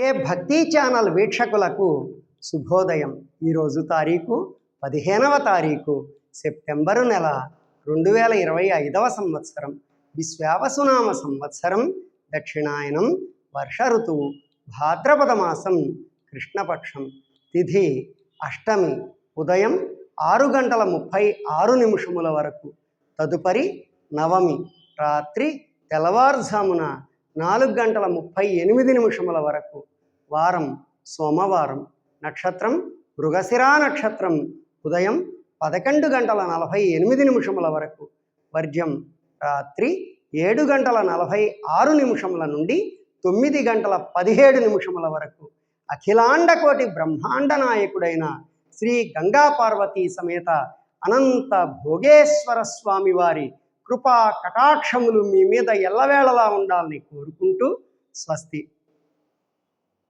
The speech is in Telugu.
కే భక్తి ఛానల్ వీక్షకులకు శుభోదయం. ఈరోజు తారీఖు పదిహేనవ తారీఖు సెప్టెంబరు నెల రెండు వేల ఇరవై ఐదవ సంవత్సరం. విశ్వావసునామ సంవత్సరం దక్షిణాయనం వర్ష ఋతువు భాద్రపద మాసం కృష్ణపక్షం. తిథి అష్టమి ఉదయం ఆరు గంటల ముప్పై ఆరు నిమిషముల వరకు. తదుపరి నవమి రాత్రి తెల్లవారుజామున నాలుగు గంటల ముప్పై ఎనిమిది నిమిషముల వరకు వారం సోమవారం నక్షత్రం మృగశిరా నక్షత్రం ఉదయం పదకొండు గంటల నలభై ఎనిమిది నిమిషముల వరకు వర్జ్యం రాత్రి ఏడు గంటల నలభై ఆరు నిమిషముల నుండి తొమ్మిది గంటల పదిహేడు నిమిషముల వరకు అఖిలాండకోటి బ్రహ్మాండ నాయకుడైన శ్రీ గంగా పార్వతీ సమేత అనంత భోగేశ్వర స్వామి వారి కృపా కటాక్షములు మీ మీద ఎల్లవేళలా ఉండాలని కోరుకుంటూ స్వస్తి.